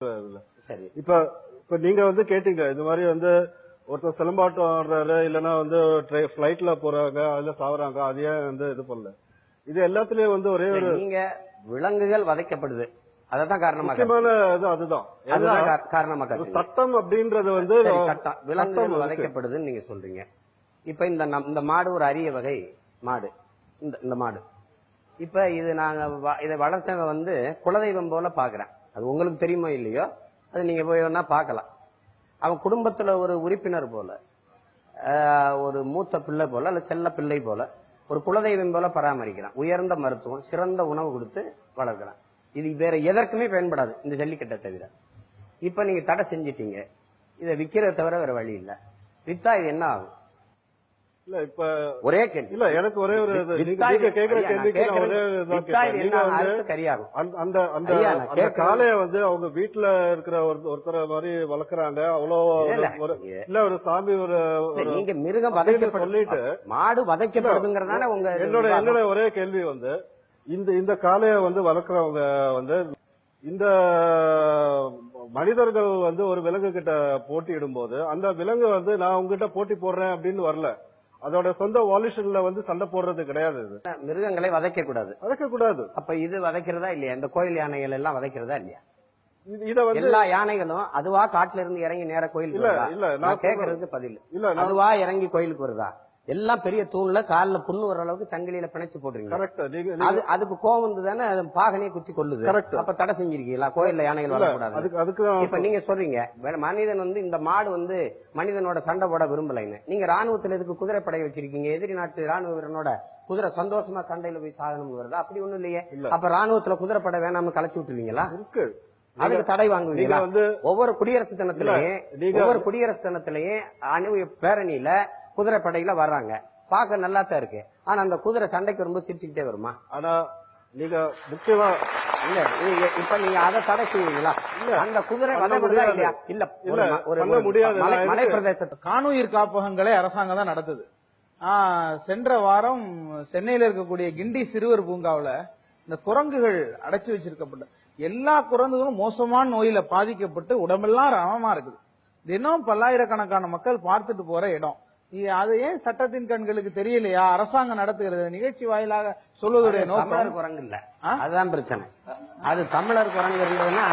சரி. இப்ப இப்ப நீங்க வந்து கேட்டீங்க இந்த மாதிரி வந்து ஒருத்தர் சிலம்பாட்டம் ஆடுறாரு இல்லைன்னா வந்து ஃபிளைட்ல போறாங்க அதுல சாவறாங்க அது ஏன் வந்து இது பண்ணல? இது எல்லாத்துலயும் வந்து ஒரே ஒரு நீங்க விலங்குகள் வதைக்கப்படுது. அததான் காரணமா முக்கியமான இது அதுதான். அதுதான் காரணமா. சட்டம் அப்படின்றது வந்து சட்டம். விலங்குகள். வதைக்கப்படுதுன்னு நீங்க சொல்றீங்க. இப்ப இந்த இந்த மாடு ஒரு அரிய வகை மாடு. இந்த இந்த மாடு. இப்ப இது நாங்க இதை வளர்த்தவங்க வந்து குலதெய்வம் போல பாக்குறேன். அது உங்களுக்கு தெரியுமோ இல்லையோ அது நீங்கள் போய் வேணால் பார்க்கலாம். அவன் குடும்பத்தில் ஒரு உறுப்பினர் போல ஒரு மூத்த பிள்ளை போல அல்ல செல்ல பிள்ளை போல ஒரு குலதெய்வம் போல பராமரிக்கிறான். உயர்ந்த மருத்துவம் சிறந்த உணவு கொடுத்து வளர்க்குறான். இது வேற எதற்குமே பயன்படாது இந்த ஜல்லிக்கட்டை தவிர. இப்போ நீங்கள் தடை செஞ்சிட்டீங்க. இதை விற்கிறத தவிர வேற வழி இல்லை. விற்றா இது என்ன ஆகும்? இல்ல இப்ப ஒரே கேள்வி. இல்ல எனக்கு ஒரே ஒரு. நீங்க கேக்குற கேள்விக்கு ஒரே நீங்க வந்து அந்த- அந்த காளைய வந்து அவங்க வீட்டுல இருக்கிற ஒரு ஒருத்தரை மாதிரி வளர்க்குறாங்க. அவ்வளோ இல்ல, ஒரு சாமி ஒரு நீங்க மிருகம் சொல்லிட்டு மாடு வதைக்கப்படுதுங்கிறதான உங்க என்னோட. என்னோட ஒரே கேள்வி வந்து இந்த இந்த காளைய வந்து வளர்க்குறவங்க வந்து இந்த மனிதர்கள் வந்து ஒரு விலங்கு கிட்ட போட்டியிடும் போது அந்த விலங்கு வந்து நான் உங்ககிட்ட போட்டி போடுறேன் அப்படின்னு வரல. அதோட சொந்த வாலிஷன்ல வந்து சண்டை போடுறது கிடையாது இது. மிருகங்களை வதைக்க கூடாது. வளர்க்க கூடாது. அப்ப இது வதைக்கிறதா இல்லையா? இந்த கோயில் யானைகள் எல்லாம் வதைக்கிறதா இல்லையா? இது- இத வந்து எல்லா யானைகளும் அதுவா காட்டுல இருந்து இறங்கி நேர கோயிலுக்கு இல்ல வருதா? இல்ல நான் நான் சொல்றது- கேக்குறதுக்கு பதில். இல்ல நான் அதுவா இறங்கி கோயிலுக்கு வருதா? எல்லாம் பெரிய தூண்ல கால்ல புண்ணு வர அளவுக்கு சங்கிலியில பிணைச்சு போடுறீங்க. கரெக்ட் அது அதுக்கு கோவம் வந்து தானே பாகனே குத்தி கொள்ளுது Correct. அப்ப தடை செஞ்சிருக்கீங்களா? கோயில்ல யானைகள் வரக்கூடாது. அதுக்கு இப்ப நீங்க சொல்றீங்க மனிதன் வந்து இந்த மாடு வந்து மனிதனோட சண்டை போட விரும்பலைன்னு நீங்க ராணுவத்துல எதுக்கு குதிரைப்படை வச்சிருக்கீங்க? எதிரி நாட்டு ராணுவ வீரனோட குதிரை சந்தோஷமா சண்டையில போய் சாகணும்னு வருதா? அப்படி ஒண்ணும் இல்லையே. இல்ல. அப்ப ராணுவத்துல குதிரைப்படை வேணாம்னு கலைச்சு விட்டுருவீங்களா? இருக்கு. அதுக்கு தடை வாங்குவீங்களா? வந்து ஒவ்வொரு குடியரசு தினத்திலையும் ஒவ்வொரு குடியரசு தினத்திலையும் அணு பேரணியில குதிரைப்படையில வர்றாங்க. பார்க்க நல்லா தான் இருக்கு. ஆனா அந்த குதிரை சண்டைக்கு வரும்போது சிரிச்சுக்கிட்டே வருமா? ஆனா நீங்க முக்கியமா இல்ல நீங்க இப்ப நீங்க அதை தடை செய்வீங்களா? இல்ல. அந்த குதிரை பண்ண முடியாது. இல்லையா? இல்ல ஒரு முடியாது. மலை பிரதேசத்து காணுயிர் காப்பகங்களை அரசாங்கம் தான் நடத்துது. ஆஹ், சென்ற வாரம் சென்னையில இருக்கக்கூடிய கிண்டி சிறுவர் பூங்காவுல இந்த குரங்குகள் அடைச்சு வச்சிருக்கப்பட்ட எல்லா குரங்குகளும் மோசமான நோயில பாதிக்கப்பட்டு உடம்பெல்லாம் ரணமா இருக்குது. தினம் பல்லாயிரக்கணக்கான மக்கள் பார்த்துட்டு போற இடம். அது ஏன் சட்டத்தின் கண்களுக்கு தெரியலையா? அரசாங்கம் நடத்துகிறது. நிகழ்ச்சி வாயிலாக சொல்வதுடைய தமிழர் குரங்கு இல்ல? அதுதான் பிரச்சனை. அது தமிழர் குரங்கு இருந்ததுன்னா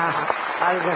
அதுக்கு